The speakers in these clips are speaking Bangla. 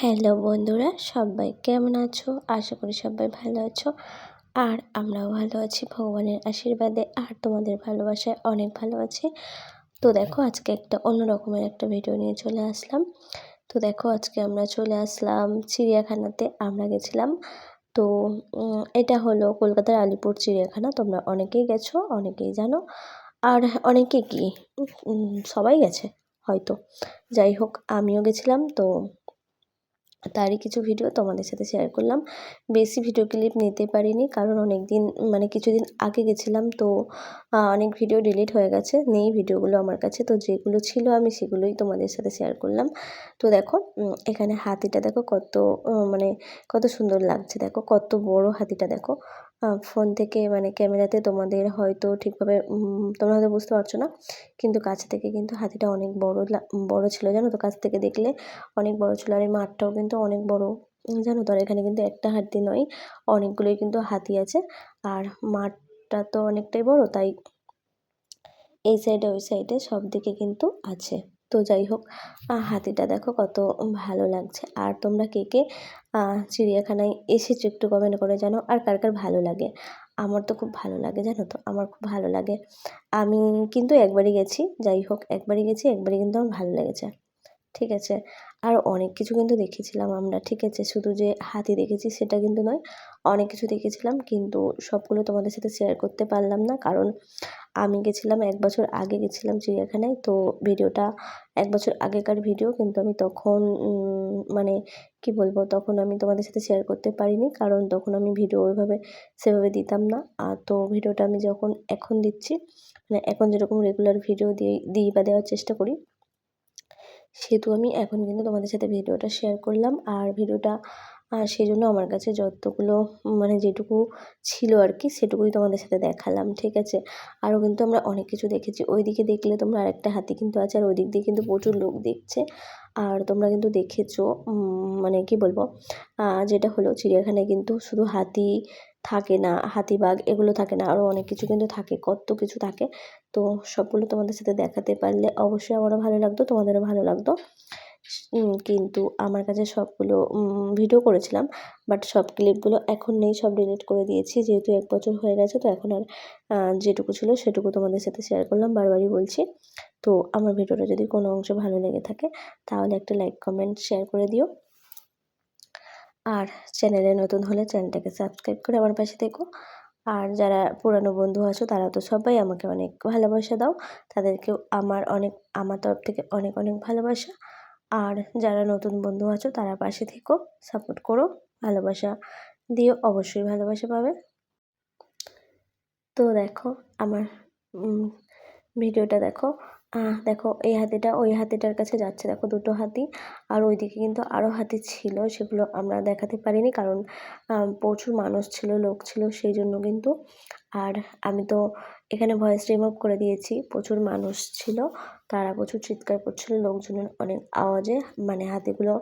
হ্যালো বন্ধুরা, সবাই কেমন আছো? আশা করি সবাই ভালো আছো। আর আমরাও ভালো আছি, ভগবানের আশীর্বাদে। আর তোমাদের ভালোবাসায় অনেক ভালো আছি। তো দেখো, আজকে একটা অন্য রকমের একটা ভিডিও নিয়ে চলে আসলাম। তো দেখো, আজকে আমরা চলে আসলাম চিড়িয়াখানাতে। আমরা গেছিলাম, তো এটা হলো কলকাতার আলিপুর চিড়িয়াখানা। তোমরা অনেকেই গেছো, অনেকেই জানো। আর অনেকে কি সবাই গেছে, হয়তো। যাই হোক, আমিও গেছিলাম, তো তারই কিছু ভিডিও তোমাদের সাথে শেয়ার করলাম। বেশি ভিডিও ক্লিপ নিতে পারিনি কারণ অনেক দিন মানে কিছুদিন আগে গেছিলাম তো অনেক ভিডিও ডিলিট হয়ে গেছে, নেই ভিডিওগুলো আমার কাছে। তো যেগুলো ছিল আমি সেগুলোই তোমাদের সাথে শেয়ার করলাম। তো দেখো এখানে হাতিটা দেখো কত মানে কত সুন্দর লাগছে। দেখো কত বড় হাতিটা দেখো। ফোন থেকে মানে ক্যামেরাতে তোমাদের হয়তো ঠিকভাবে তোমরা হয়তো বুঝতে পারছ না, কিন্তু কাছ থেকে কিন্তু হাতিটা অনেক বড় বড় ছিল, জানো তো? কাছ থেকে দেখলে অনেক বড় ছিল আর এই মাঠটাও কিন্তু অনেক বড় জানো তো? আর এখানে কিন্তু একটা হাতি নয়, অনেকগুলোই কিন্তু হাতি আছে, আর মাঠটা তো অনেকটাই বড়, তাই এই সাইডে ওই সাইডে সব দিকে কিন্তু আছে। তো যাই হোক হাতিটা দেখো কত ভালো লাগছে। আর তোমরা কে কে চিড়িয়াখানায় এসেছ একটু কমেন্ট করে জানো, আর কার কার ভালো লাগে? আমার তো খুব ভালো লাগে, জানো তো? আমার খুব ভালো লাগে। আমি কিন্তু একবারই গেছি, যাই হোক, একবারই গেছি, একবারই কিন্তু আমার ভালো লেগেছে। ঠিক আছে? আর অনেক কিছু কিন্তু দেখেছিলাম আমরা, ঠিক আছে? শুধু যে হাতি দেখেছি সেটা কিন্তু নয়, অনেক কিছু দেখেছিলাম, কিন্তু সবগুলো তোমাদের সাথে শেয়ার করতে পারলাম না। কারণ আমি গেছিলাম এক বছর আগে গেছিলাম চিড়িয়াখানায়। তো ভিডিওটা এক বছর আগেকার ভিডিও, কিন্তু আমি তখন মানে কি বলব, তখন আমি তোমাদের সাথে শেয়ার করতে পারিনি, কারণ তখন আমি ভিডিও ওইভাবে সেভাবে দিতাম না। আর তো ভিডিওটা আমি যখন এখন দিচ্ছি মানে এখন যেরকম রেগুলার ভিডিও দিয়ে, দিই বা দেওয়ার চেষ্টা করি, সেহেতু আমি এখন কিন্তু তোমাদের সাথে ভিডিওটা শেয়ার করলাম। আর ভিডিওটা আর সেই জন্য আমার কাছে যতগুলো মানে যেটুকু ছিল আর কি সেটুকুই তোমাদের সাথে দেখালাম, ঠিক আছে? আরও কিন্তু আমরা অনেক কিছু দেখেছি। ওই দিকে দেখলে তোমরা আরেকটা হাতি কিন্তু আছে আর ওই দিক দিয়ে কিন্তু প্রচুর লোক দেখছে। আর তোমরা কিন্তু দেখেছ মানে কি বলব যেটা হলো চিড়িয়াখানায় কিন্তু শুধু হাতি থাকে না, হাতি বাঘ এগুলো থাকে না, আরও অনেক কিছু কিন্তু থাকে, কত কিছু থাকে। তো সবগুলো তোমাদের সাথে দেখাতে পারলে অবশ্যই আমারও ভালো লাগতো, তোমাদেরও ভালো লাগতো। কিন্তু আমার কাছে সবগুলো ভিডিও করেছিলাম বাট সব ক্লিপগুলো এখন নেই, সব ডিলিট করে দিয়েছি। যেহেতু এক বছর হয়ে গেছে, তো এখন আর যেটুকু ছিল সেটুকু তোমাদের সাথে শেয়ার করলাম, বারবারই বলছি। তো আমার ভিডিওটা যদি কোনো অংশ ভালো লেগে থাকে, তাহলে একটা লাইক কমেন্ট শেয়ার করে দিও। আর চ্যানেলে নতুন হলে চ্যানেলটাকে সাবস্ক্রাইব করে আমার পাশে থেকো। আর যারা পুরানো বন্ধু আছো, তারা তো সবাই আমাকে অনেক ভালোবাসা দাও। তাদেরকেও আমার অনেক, আমার তরফ থেকে অনেক অনেক ভালোবাসা। আর যারা নতুন বন্ধু আছো, তারা পাশে থেকো সাপোর্ট করো, ভালোবাসা দিয়ে অবশ্যই ভালোবাসা পাবে। তো দেখো, আমার ভিডিওটা দেখো। দেখো, এই হাতিটা ওই হাতিটার কাছে যাচ্ছে। দেখো, দুটো হাতি। আর ওইদিকে কিন্তু আরও হাতি ছিল, সেগুলো আমরা দেখাতে পারিনি কারণ প্রচুর মানুষ ছিল, লোক ছিল, সেই জন্য কিন্তু আর আমি তো এখানে ভয়েস রিমুভ করে দিয়েছি। প্রচুর মানুষ ছিল, তারা প্রচুর চিৎকার করছিল, লোকজনের অনেক আওয়াজে মানে হাতিগুলো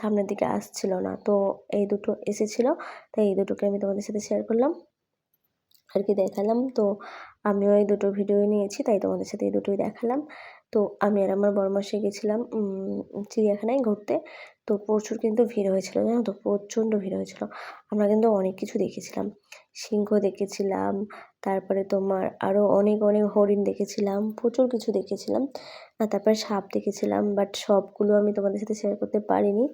সামনের দিকে আসছিল না। তো এই দুটো এসেছিল, তাই এই দুটোকে আমি তোমাদের সাথে শেয়ার করলাম আর কি দেখালাম। তো আমিও এই দুটো ভিডিও নিয়েছি, তাই তোমাদের সাথে এই দুটোই দেখালাম। তো আমি আর আমার বরমাসে গেছিলাম চিড়িয়াখানায় ঘুরতে। তো প্রচুর কিন্তু ভিড় হয়েছিল, জানো তো? প্রচণ্ড ভিড় হয়েছিল। আমরা কিন্তু অনেক কিছু দেখেছিলাম। সিংহ দেখেছিলাম, তারপরে তোমার আরও অনেক অনেক হরিণ দেখেছিলাম, প্রচুর কিছু দেখেছিলাম। তারপরে সাপ দেখেছিলাম বাট সবগুলো আমি তোমাদের সাথে শেয়ার করতে পারিনি।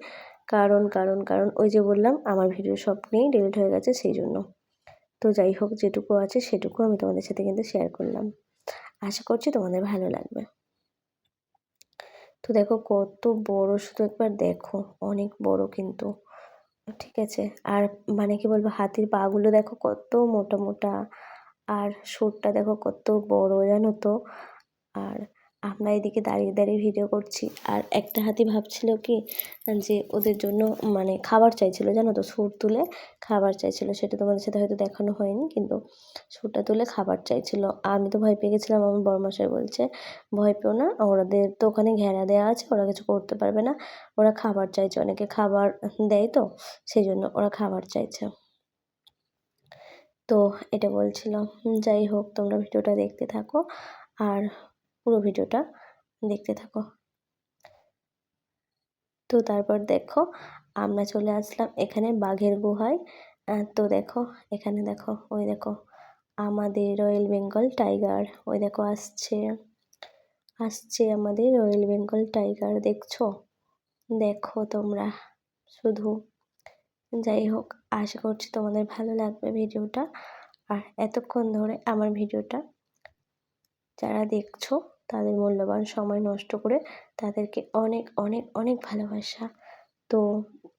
কারণ কারণ কারণ ওই যে বললাম, আমার ভিডিও সব নেই ডিলিট হয়ে গেছে, সেই জন্য। তো যাই হোক, যেটুকু আছে সেটুকু আমি তোমাদের সাথে কিন্তু শেয়ার করলাম। আশা করছি তোমাদের ভালো লাগবে। তো দেখো কত বড় শুধু একবার দেখো, অনেক বড় কিন্তু। ঠিক আছে, আর মানে কি বলব, হাতির পাগুলো দেখো কত মোটা মোটা, আর সুরটা দেখো কত বড় জানো তো। আর আমরা এদিকে দাঁড়িয়ে দাঁড়িয়ে ভিডিও করছি। আর একটা হাতি ভাবছিল কি, যে ওদের জন্য মানে খাবার চাইছিল, জানো তো, সুর তুলে খাবার চাইছিল। সেটা তোমাদের সাথে হয়তো দেখানো হয়নি, কিন্তু সুরটা তুলে খাবার চাইছিল। আমি তো ভয় পেয়ে গেছিলাম, আমার বড়মশাই বলছে, ভয় পেও না, ওরাদের তো ওখানে ঘেরা দেওয়া আছে, ওরা কিছু করতে পারবে না। ওরা খাবার চাইছে, অনেকে খাবার দেয় তো সেই জন্য ওরা খাবার চাইছে। তো এটা বলছিলাম। যাই হোক, তোমরা ভিডিওটা দেখতে থাকো। আর পুরো ভিডিওটা দেখতে থাকো। তো তারপর দেখো, আমরা চলে আসলাম এখানে বাঘের গুহায়। তো দেখো, এখানে দেখো, ওই দেখো, আমাদের রয়্যাল বেঙ্গল টাইগার, ওই দেখো আসছে। আসছে আমাদের রয়্যাল বেঙ্গল টাইগার, দেখছ? দেখো তোমরা, শুধু। যাই হোক, আশা করছি তোমাদের ভালো লাগবে ভিডিওটা। আর এতক্ষণ ধরে আমার ভিডিওটা যারা দেখছ তাদের মূল্যবান সময় নষ্ট করে তাদেরকে অনেক অনেক অনেক ভালোবাসা। তো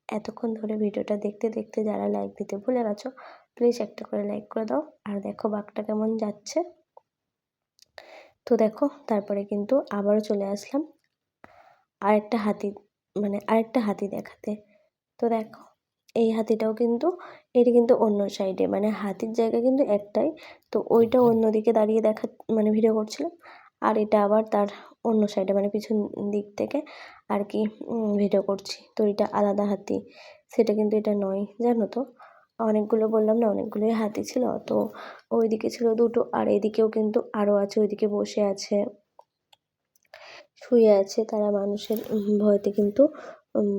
এতক্ষণ ধরে ভিডিওটা দেখতে দেখতে যারা লাইক দিতে ভুলে গেছো প্লিজ একটা করে লাইক করে দাও। আর দেখো বাঘটা কেমন যাচ্ছে। তো দেখো, তারপরে কিন্তু আবারও চলে আসলাম আরেকটা হাতি মানে আরেকটা হাতি দেখাতে। তো দেখো, এই হাতিটাও কিন্তু, এটি কিন্তু অন্য সাইডে মানে হাতির জায়গা কিন্তু একটাই। তো ওইটা অন্যদিকে দাঁড়িয়ে দেখা মানে ভিডিও করছিলাম। আর এটা আবার তার অন্য সাইডে মানে পিছন দিক থেকে আর কি ভিডিও করছি। তো এটা আলাদা হাতি। সেটা কিন্তু এটা নয়, জানো তো? অনেকগুলো বললাম না, অনেকগুলোই হাতি ছিল। তো ওইদিকে ছিল দুটো, আর এদিকেও কিন্তু আরও আছে, ওইদিকে বসে আছে, শুয়ে আছে তারা মানুষের ভয়তে কিন্তু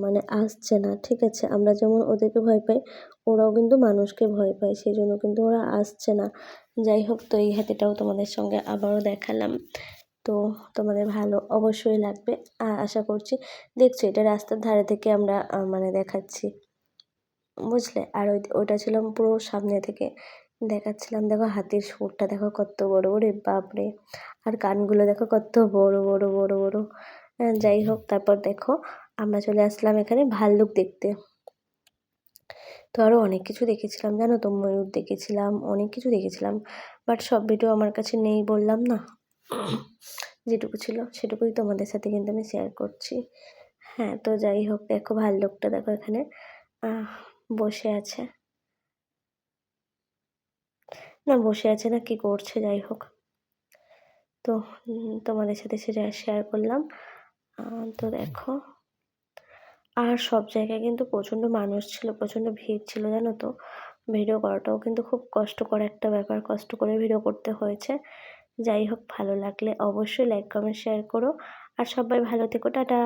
মানে আসছে না, ঠিক আছে? আমরা যেমন ওদেরকে ভয় পাই ওরাও কিন্তু মানুষকে ভয় পায় সেই জন্য কিন্তু ওরা আসছে না। যাই হোক, তো এই হাতিটাও তোমাদের সঙ্গে আবারও দেখালাম। তো তোমাদের ভালো অবশ্যই লাগবে। আশা করছি দেখছ, এটা রাস্তার ধারে থেকে আমরা মানে দেখাচ্ছি। বুঝলে? আর ওই, ওইটা ছিলাম পুরো সামনে থেকে দেখাচ্ছিলাম। দেখো হাতির সুরটা দেখো কত বড়। ওরে বাপরে! আর কানগুলো দেখো কত বড় বড় বড় বড়। যাই হোক, তারপর দেখো আমরা চলে আসলাম এখানে ভাল্লুক দেখতে। তো আরও অনেক কিছু দেখেছিলাম, জানো তো? ময়ূর দেখেছিলাম, অনেক কিছু দেখেছিলাম বাট সব ভিডিও আমার কাছে নেই বললাম না। যেটুকু ছিল সেটুকুই তোমাদের সাথে কিন্তু আমি শেয়ার করছি। হ্যাঁ তো যাই হোক, দেখো ভাল্লুকটা দেখো এখানে। বসে আছে। না, বসে আছে না, কি করছে, যাই হোক। তো তোমাদের সাথে সেটা শেয়ার করলাম। তো দেখো। আর সব জায়গায় কিন্তু প্রচণ্ড মানুষ ছিল, প্রচণ্ড ভিড় ছিল, জানো তো? ভিডিও করাটাও কিন্তু খুব কষ্টকর একটা ব্যাপার, কষ্ট করে ভিডিও করতে হয়েছে। যাই হোক, ভালো লাগলে অবশ্যই লাইক কমেন্ট শেয়ার করো। আর সবাই ভালো থেকো, টাটা!